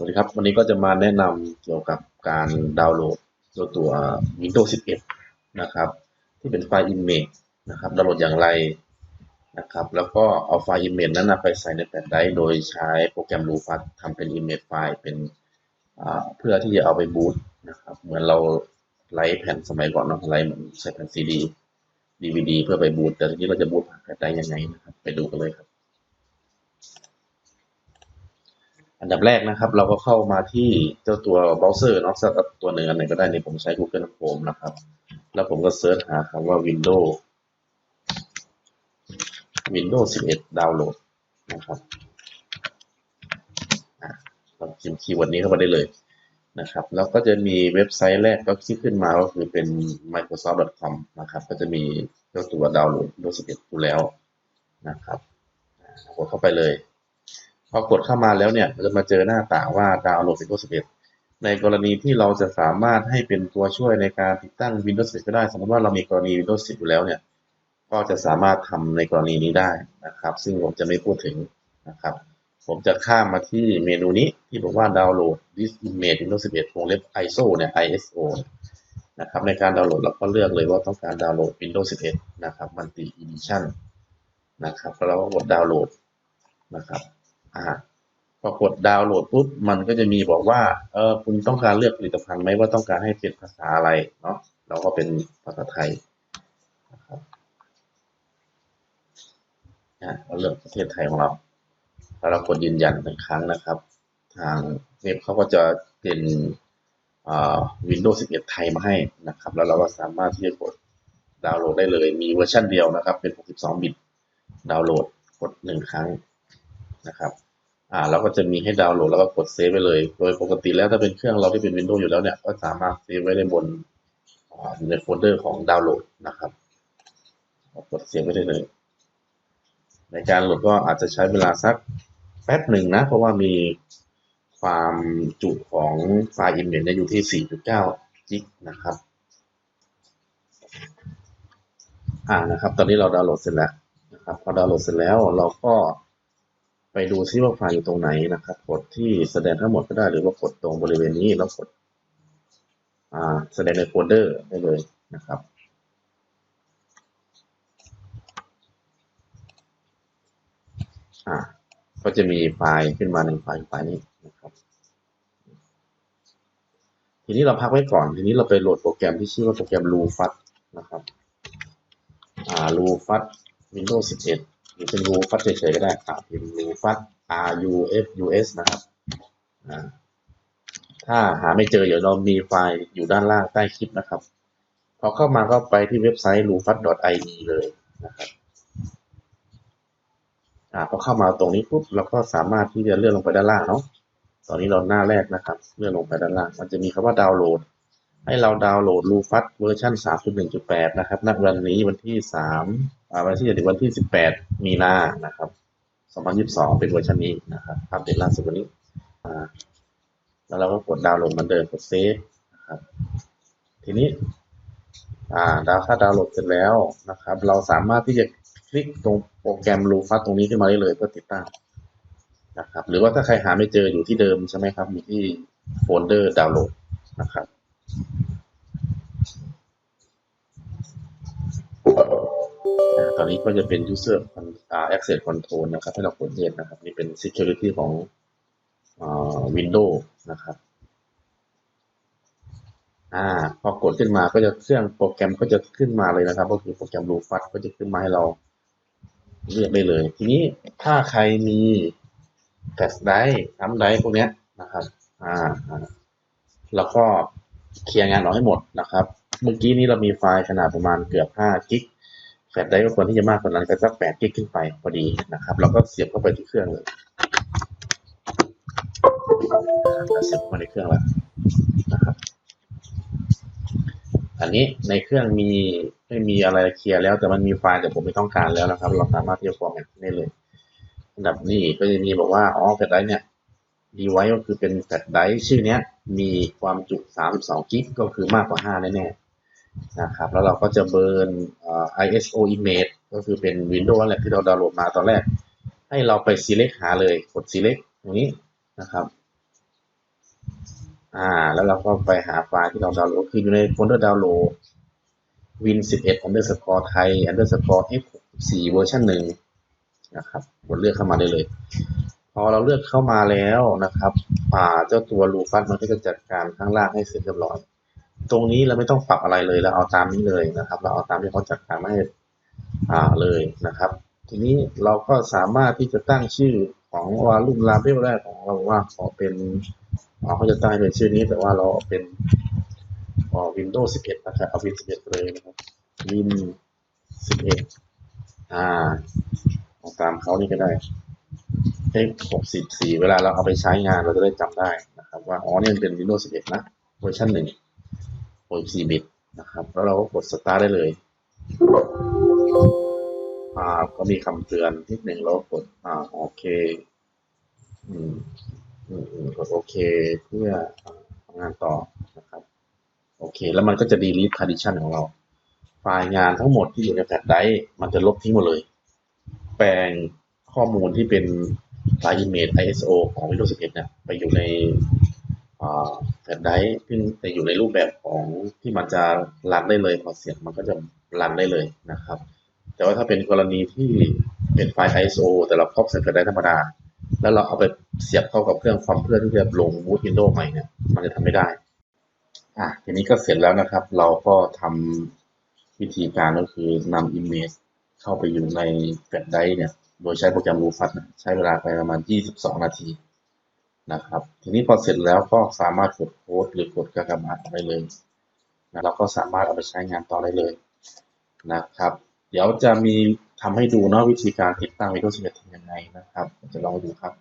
วัสดีครับ วันนี้ก็จะมาแนะนำเกี่ยวกับการดาวน์โหลดตัว Windows 11 นะครับ ที่เป็นไฟล์ image นะครับดาวน์โหลดอย่างไรนะครับ แล้วก็เอาไฟล์ image นั้นไปใส่ในแผ่นไดร์โดยใช้โปรแกรม Lufast ทำเป็น image ไฟล์เป็นเพื่อที่จะเอาไปบูตนะครับ เหมือนเราไลฟ์แผ่นสมัยก่อนเนาะไลฟ์เหมือนใส่แผ่นซีดี DVD เพื่อไปบูตแต่ทีนี้เราจะบูตผ่านแผ่นไดร์ยังไงนะครับ ไปดูกันเลยครับ อันดับแรกนะครับ เราก็เข้ามาที่เจ้าตัวเบราว์เซอร์เนาะสักตัวหนึ่งอันไหนก็ได้ในผมใช้ Google Chrome นะครับ แล้วผมก็เซิร์ชหาคำว่า Windows Windows 11 ดาวน์โหลดนะครับอะเราพิมพ์คีย์เวิร์ดนี้เข้ามาได้เลยนะครับ แล้วก็จะมีเว็บไซต์แรกก็ที่ขึ้นมาก็คือเป็น microsoft.com นะครับ ก็จะมีเจ้าตัวดาวน์โหลด Windows 11อยู่แล้วนะครับกดเข้าไปเลย พอกดเข้ามาแล้วเนี่ยเราจะมาเจอหน้าต่างว่าดาวน์โหลด Windows 11 ในกรณีที่เราจะสามารถให้เป็นตัวช่วยในการติดตั้ง Windows 11ก็ได้ สมมติว่าเรามีกรณี Windows 10 อยู่แล้วเนี่ย ก็จะสามารถทำในกรณีนี้ได้นะครับ ซึ่งผมจะไม่พูดถึงนะครับ ผมจะข้ามมาที่เมนูนี้ที่บอกว่าดาวน์โหลด this image Windows 11วงเล็บ ISO เนี่ย ISO นะครับในการดาวน์โหลดเราก็เลือกเลยว่าต้องการดาวน์โหลด Windows 11 นะครับ Multi Edition นะครับแล้วเราก็กดดาวน์โหลดนะครับ อ่าพอกดดาวน์โหลดปุ๊บมันก็จะมีบอกว่าเออคุณต้องการเลือกผลิตภัณฑ์ไหมว่าต้องการให้เป็นภาษาอะไรเนาะเราก็เป็นภาษาไทยนะครับนะเราเลือกประเทศไทยของเราแล้วเรากดยืนยันหนึ่งครั้งนะครับ ทางเว็บเขาก็จะเป็นอ่า Windows 11 ไทยมาให้นะครับ แล้วเราก็สามารถที่จะกดดาวน์โหลดได้เลย มีเวอร์ชันเดียวนะครับ เป็น 62 บิต ดาวน์โหลด กดหนึ่งครั้ง นะครับอ่าเราก็จะมีให้ดาวน์โหลดแล้วก็กดเซฟไว้เลย โดยปกติแล้วถ้าเป็นเครื่องเราที่เป็น Windows อยู่แล้วเนี่ย ก็สามารถเซฟไว้ได้บนอ่าในโฟลเดอร์ของดาวน์โหลดนะครับกดเซฟไว้ได้เลย ในการโหลดก็อาจจะใช้เวลาสักแป๊บหนึ่งนะ เพราะว่ามีความจุของไฟล์ image เนี่ยอยู่ที่ 4.9 กิกนะครับ อ่านะครับ ตอนนี้เราดาวน์โหลดเสร็จแล้วนะครับ พอดาวน์โหลดเสร็จแล้วเราก็ ไปดูซิว่าไฟอยู่ตรงไหนนะครับ กดที่แสดงทั้งหมดก็ได้หรือว่ากดตรงบริเวณนี้แล้วกดแสดงในโฟลเดอร์ได้เลยนะครับอ่าก็จะมีไฟล์ขึ้นมาหนึ่งไฟล์ไฟล์นี้นะครับ ทีนี้เราพักไว้ก่อน ทีนี้เราไปโหลดโปรแกรมที่ชื่อว่าโปรแกรม l u f a t นะครับอ่า Lufast Windows 11 เป็น Lufast เฉยๆก็ได้อ่าเป็น Lufast R U F U S นะครับถ้าหาไม่เจอเดี๋ยวเรามีไฟล์อยู่ด้านล่างใต้คลิปนะครับ พอเข้ามาก็ไปที่เว็บไซต์ lufast.ie เลยนะครับอ่าพอเข้ามาตรงนี้ปุ๊บเราก็สามารถที่จะเลื่อนลงไปด้านล่างเนาะตอนนี้เราหน้าแรกนะครับ เลื่อนลงไปด้านล่าง มันจะมีคำว่าดาวน์โหลด ให้เราดาวน์โหลด Lufast เวอร์ชัน3.1.8 นะครับณวันนี้วันที่ 3 วันที่จะถึงวันที่ 18 มีนานะครับ 2022 เป็นเวอร์ชันนี้นะครับอัปเดตล่าสุดวันนี้อ่าแล้วเราก็กดดาวน์โหลดมือนเดิมกดเซฟนะครับ ทีนี้อ่าดาวถ้าดาวน์โหลดเสร็จแล้วนะครับ เราสามารถที่จะคลิกตรงโปรแกรม Lufast ตรงนี้ขึ้นมาได้เลยเพื่อติดตั้งนะครับ หรือว่าถ้าใครหาไม่เจออยู่ที่เดิมใช่ไหมครับอยู่ที่โฟลเดอร์ดาวน์โหลดนะครับ ตอนนี้ก็จะเป็น user access control นะครับ ให้เรากดเย็นนะครับ นี่เป็น security ของอ Windows นะครับอ่าพอกดขึ้นมาก็จะเครื่องโปรแกรมก็จะขึ้นมาเลยนะครับ ก็คือโปรแกรม Lufast ก็จะขึ้นมาให้เราเลือกได้เลย ทีนี้ถ้าใครมีแฟลชไดร์ทัมไดร์พวกเนี้ยนะครับอ่าอ่าแล้วก็เคลียร์งานออกให้หมดนะครับ เมื่อกี้นี้เรามีไฟล์ขนาดประมาณเกือบ5กิก แฟลชไดรฟ์ก็ควรที่จะมากกว่านั้นก็สัก8กิกขึ้นไปพอดีนะครับ เราก็เสียบเข้าไปที่เครื่องเลยนะครับเสียบเข้ามาในเครื่องแล้วนะครับ อันนี้ในเครื่องมีไม่มีอะไรเคลียร์แล้วแต่มันมีไฟล์แต่ผมไม่ต้องการแล้วนะครับ เราสามารถที่จะฟอร์แมตได้เลยอันดับนี้ก็จะมีบอกว่าอ๋อแฟลชไดรฟ์เนี่ยดีไว้ก็คือเป็นแฟลชไดรฟ์ชื่อเนี้ยมีความจุ 32 กิกก็คือมากกว่า 5 แน่ๆ นะครับแล้วเราก็จะเบิร์น ISO image ก็คือเป็น Windows แหละที่เราดาวน์โหลดมาตอนแรก ให้เราไป select หาเลยกด select ตรงนี้นะครับอ่าแล้วเราก็ไปหาไฟล์ที่เราดาวน์โหลดคืออยู่ในโฟลเดอร์ดาวน์โหลด win 11 underscore ไทย underscore f 4เวอร์ชันหนึ่งนะครับกดเลือกเข้ามาได้เลย พอเราเลือกเข้ามาแล้วนะครับ อ่าเจ้าตัวรูฟัสมันก็จะจัดการข้างล่างให้เสร็จเรียบร้อย ตรงนี้เราไม่ต้องปรับอะไรเลยเราเอาตามนี้เลยนะครับ เราเอาตามที่เขาจัดการมาให้อ่าเลยนะครับ ทีนี้เราก็สามารถที่จะตั้งชื่อของวาลุ่มลาเบลแรกของเราว่าขอเป็นเขาจะตั้งเป็นชื่อนี้แต่ว่าเราเป็นอ๋อ Windows 11 นะครับเอา Win 11 เลยนะครับ Win 11 อ่าเอาตามเขานี่ก็ได้เลข64 เวลาเราเอาไปใช้งานเราจะได้จำได้นะครับ ว่าอ๋อนี่มันเป็น Windows 11 นะเวอร์ชันหนึ่ง 64 บิตนะครับ แล้วเราก็กด Start ได้เลย อ่า ก็มีคำเตือนนิดหนึ่งแล้วกด อ่า โอเค อืม อืมกดโอเค เพื่อทำงานต่อนะครับ โอเค แล้วมันก็จะ delete partition ของเรา ไฟล์งานทั้งหมดที่อยู่ในแฟลชไดรฟ์มันจะลบทิ้งหมดเลย แปลงข้อมูลที่เป็นไฟล์ image ISO ของ Windows 11เนี่ยไปอยู่ใน ไดรฟ์ซึ่งจะอยู่ในรูปแบบของที่มันจะรันได้เลยพอเสียงมันก็จะรันได้เลยนะครับ แต่ว่าถ้าเป็นกรณีที่เป็นไฟล์ ISO แต่เราครอบใส่แฟลชไดรฟ์ธรรมดา แล้วเราเอาไปเสียบเข้ากับเครื่องคอมเพื่อที่จะลง boot Windows ใหม่เนี่ยมันจะทำไม่ได้อะทีนี้ก็เสร็จแล้วนะครับ เราก็ทำวิธีการก็คือนำ image เข้าไปอยู่ในแฟลชไดร์เนี่ย โดยใช้โปรแกรม Rufus นะใช้เวลาไปประมาณ 22 นาที นะครับ ทีนี้พอเสร็จแล้วก็สามารถกดโค้ดหรือกดกากบาทได้เลยนะเราก็สามารถเอาไปใช้งานต่อได้เลยนะครับ เดี๋ยวจะมีทำให้ดูเนาะวิธีการติดตั้ง Windows 11ทำยังไงนะครับ จะลองดูครับ